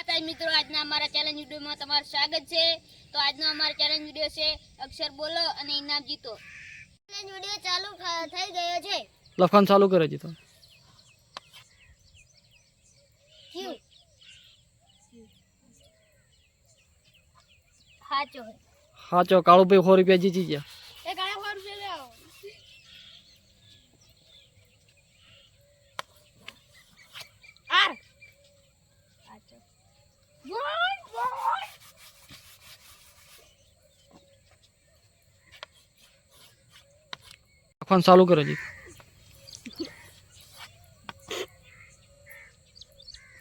માતાજી મિત્રો. આજના અમારા ચેલેન્જ વિડીયોમાં તમારું સ્વાગત છે. તો આજનો અમારો ચેલેન્જ વીડિયો છે અક્ષર બોલો અને ઇનામ જીતો. ચેલેન્જ વીડિયો ચાલુ થઈ ગયો છે. લખવાનું ચાલુ કરે જીતો હાચો. ક્યુ સાચો સાચો સો રૂપિયા જીતી ગયા. એ ઘણા વાર છે લેવો. આર. લખવાનું ચાલુ કરે છે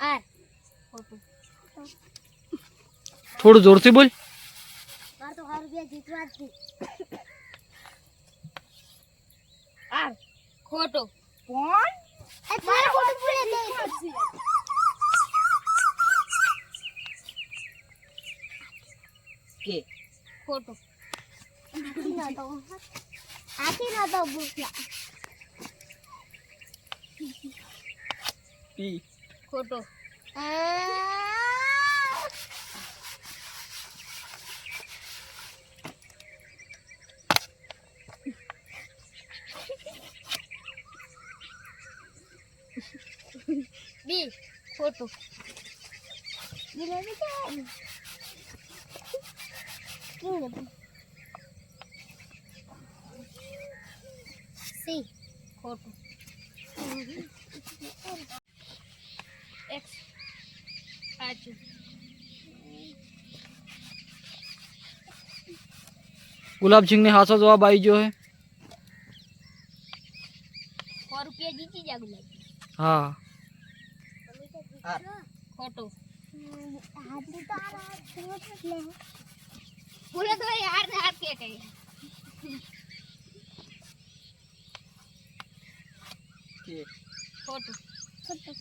આર ખોટું થોડું જોરથી બોલ મારે તો હાર રૂપિયા જીતવા જ છે આર ખોટો કોણ એ મારે ખોટું બોલે દે કે ખોટો Aku nak tahu bukti. Pi. Kodo. B. foto. Bila ni kan? Ini. C ખોટું એક્સ સાચું ગુલાબસિંહ ને હાસો જવાબ આવી ગયો હે સો રૂપિયા જીતી જા ગુલાબ હા ખોટો બોલે તો યાર ને હાથ કે કઈ ખોટું. ખોટું.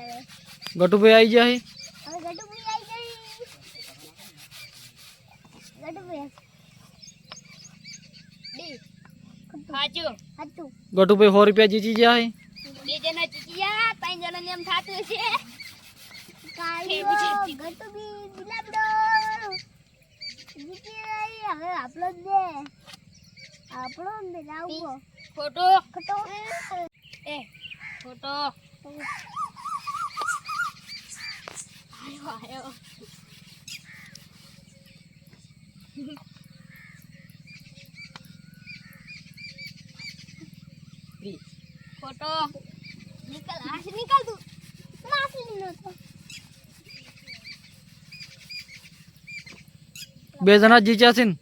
આવે. ગટુભાઈ આવી જાય હવે ગટુ ભાઈ આવી. જાય ગટુ ભાઈ ડી ગટુભાઈ સો રૂપિયા જીતી ગયા બે જણા જીતી ગયા ત્રણ જણા એમ થાતું છે કાળીઓ, ગટુબી, ગુલાબડો. જીતી રહી, હવે આપણો જ દે. આપણો જ દે, લાવવો. ખોટો ખોટો. એ ખોટો આયો આયો ખોટો નિકલ હાથ નિકલ તું માફી નહોતો. બે જણા જીત્યા છે ને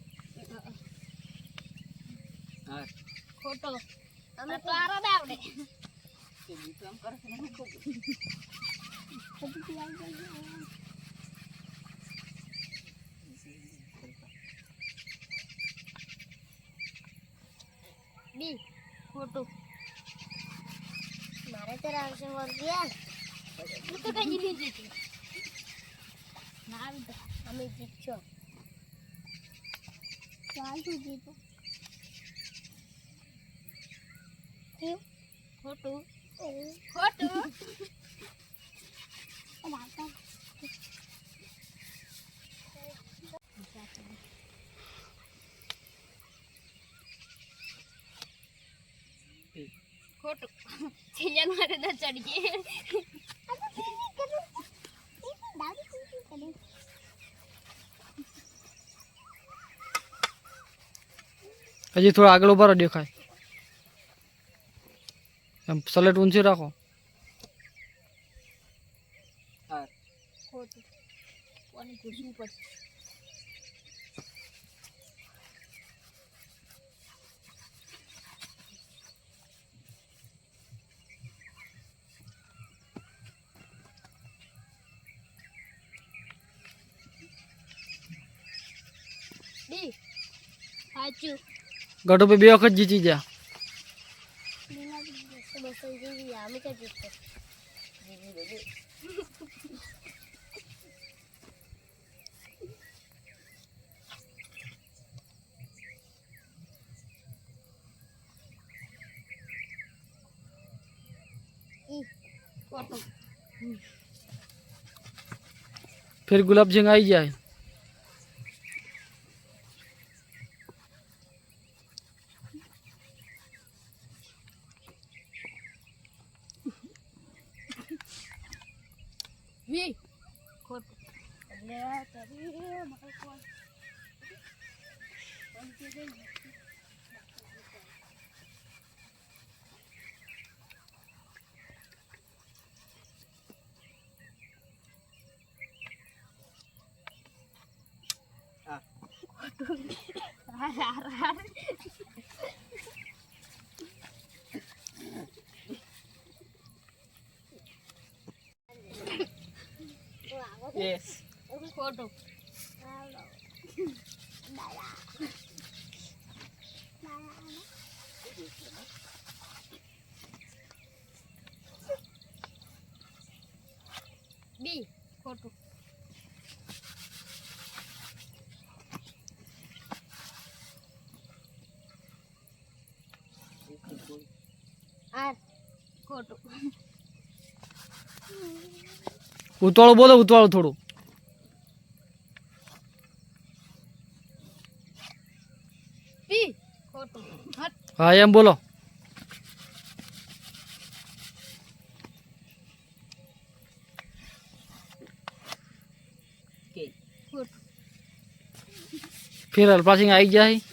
મારે જીતી જીતી ના આવી તો અમે જીતશો ચાલ તું ખોટું રાખો. ખોટું. છેલ્લા મારે તો ચડી ગઈ આ તો સીધી કરું. સીધી ડાબી સીધી કરું. હજી થોડા આગળ ઊભા દેખાય. એમ સલેટ ઊંચી રાખો. ખોટું. કોની ખુશી પડશે? સાચું ગટુભાઈ બે વખત જીતી Ni. Kot. Ya, tadi makan kuah. Nanti dia ni. Ah. Aduh. Arah-arah. ખોટું ખોટું. બી ખોટું. આર ખોટું. ઉતવાળું બોલો ઉતવાળું થોડું. હા એમ બોલો. ફિર અલ્પાસિંહ આવી જાય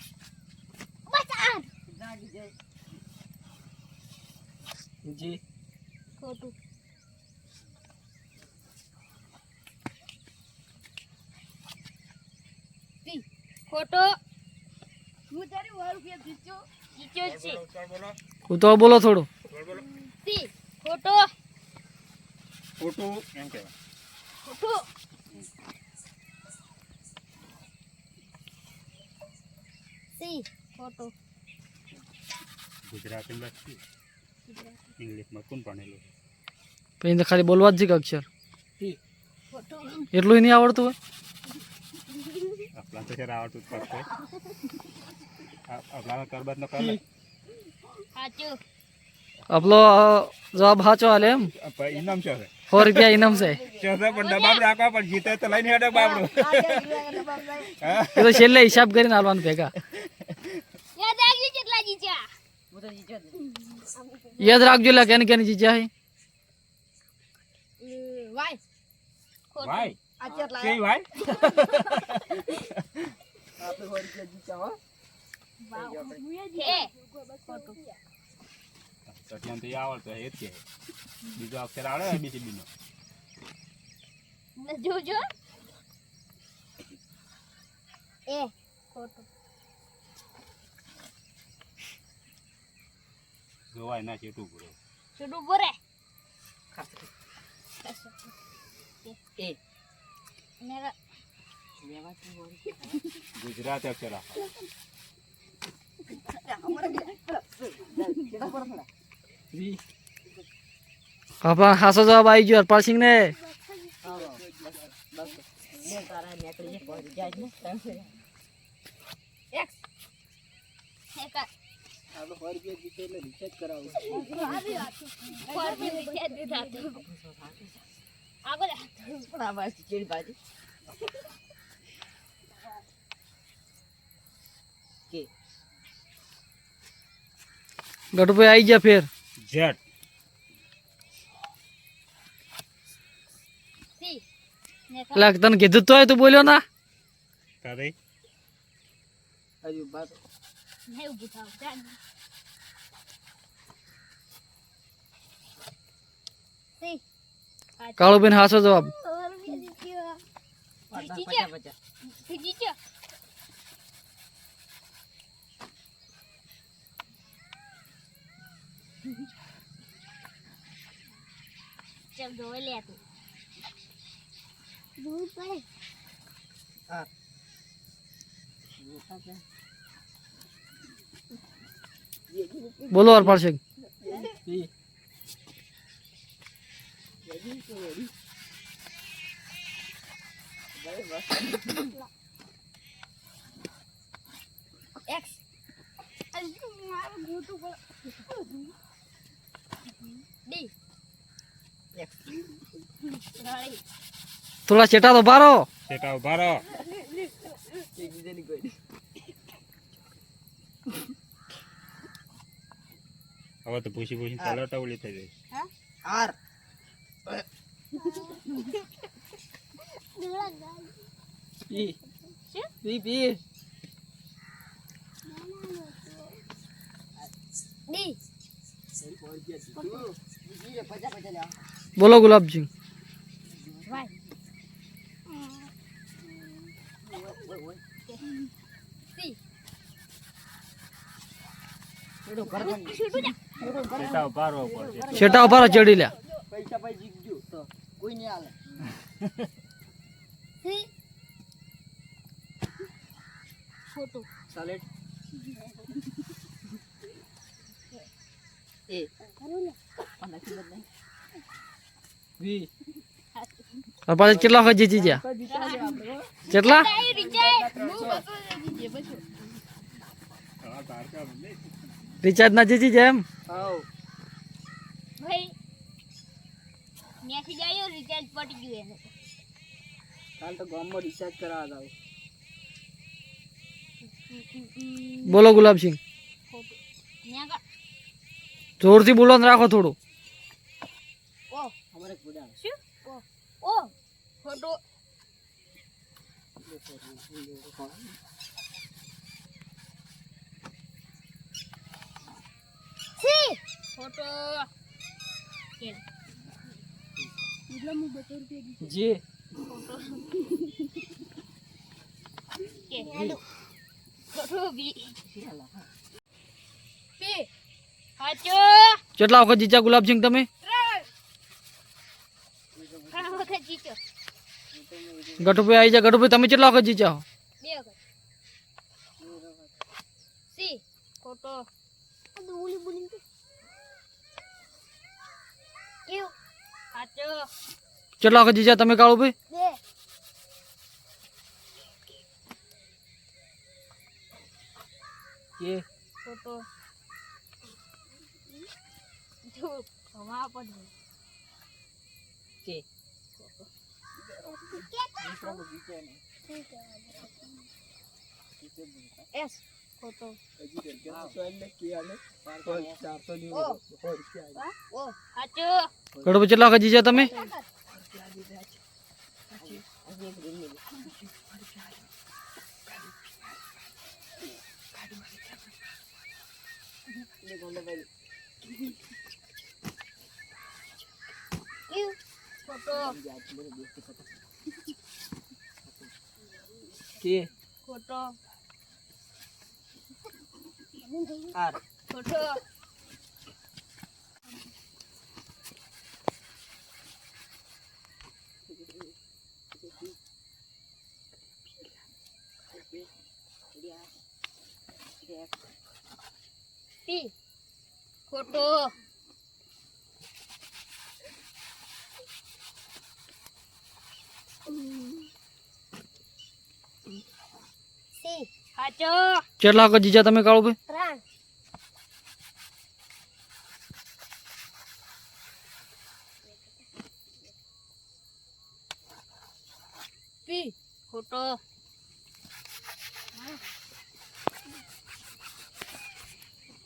ઉતવાળું બોલો. થોડું. ખોટો. ખોટું એમ કહેવાય. ખોટો. સી ખોટો. ગુજરાતી લખી. ઇંગ્લિશમાં કોણ ભણેલું પછી તો ખાલી બોલવા જ છે કે અક્ષર. એટલું નહીં આવડતું હોય? આપણા તો ક્યારે આવડતું જ પડશે. આપણા કરબત નો કર સાચું આપલો અ, જવાબ સાચો હાલે એમ પછી ઇનામ છે હવે. સો રૂપિયા ઇનામ છે છે તો પણ ડબ્બા રાખવા પણ જીતે તો લઈને હેડે બાબડું હા એ તો છેલ્લે હિસાબ કરીને હાલવાનું ભેગા યાદ આવ્યું કેટલા જીત્યા યાદ રાખજો લ્યા કેને કેને જીત્યા હે વાય ખોટું ભાઈ કે ભાઈ હે ખોટું તો ત્યાં તો એ આવડતો એ જ કે. બીજો અક્ષર આવડે એબીસીડી નો જોજો. એ. ખોટું જોવાય ના ચેટું પૂરો છોડું બોરે એ. મેરા ગુજરાતી અક્ષર આપો. বাবা হাসো যাওয়া বাই জোর পারসিং নে Okay. ગટુભાઈ આવી ગયા ફેર. જેટ લાગ તને કીધું તો તું બોલ્યો ના? તારે? નહીં ઊભું થાવ કાળુબેન હાસો જવાબ. જીત્યો જીત્યો ચલ ધોઈ લે તું. ધોઈ પડે. હા. બોલો અર્પણ સિંહ. એક્સ થોડા ચેટા તો બારો. સેટા ઊભા રહો. હવે તો પૂછી પૂછી ચાલો ટવલી થઈ જાય દોડા ગાય ડી. બોલો ગુલાબજી. વાય સી સેટા ઊભા રહો કોઈ ચેટા ઊભા ફોટો ચેડી એ. કરો ખોટું હરપાલ કેટલા વખત જીતી ગયા કેટલા રિચાર્જ ના જીતી એમ ગયું એને બોલો ગુલાબસિંહ જોરથી બોલો ને રાખો થોડું. જી. ખોટું બી કેટલા વખત જીત્યા ગુલાબસિંહ તમે? ગઢુભાઈ આવી જાય ગઢુભાઈ તમે કેટલા વખત જીત્યા હો? કેટલા વખત જીત્યા તમે કાળુભાઈ? બે. ખોટો જો હવા પડે કે એસ ખોટો ઓ હાચો ગઢુભાઈ કેટલા વખત જીત્યા તમે You photo. Ki. Photo. Ar. Photo. Pi. Photo. કેટલા વખત જીત્યા તમે કાળુભાઈ ત્રણ પી ખોટો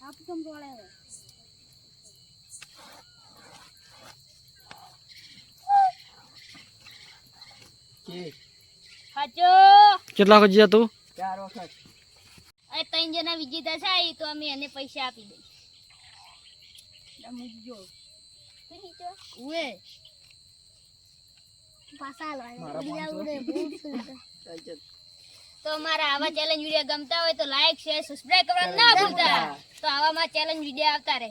આપ કેમ બોલે હાચો? કેટલા વખત જીત્યા તું? એ ત્રણ જણા વિજેતા થાય તો અમે એને પૈસા આપી દઈએ ઉએ પાસા લાવે તો અમારા આવા ચેલેન્જ વીડિયો ગમતા હોય તો લાઈક શેર સબસ્ક્રાઇબ કરવાનું ના ભૂલતા. તો આવામાં ચેલેન્જ વીડિયો આવતા રહે.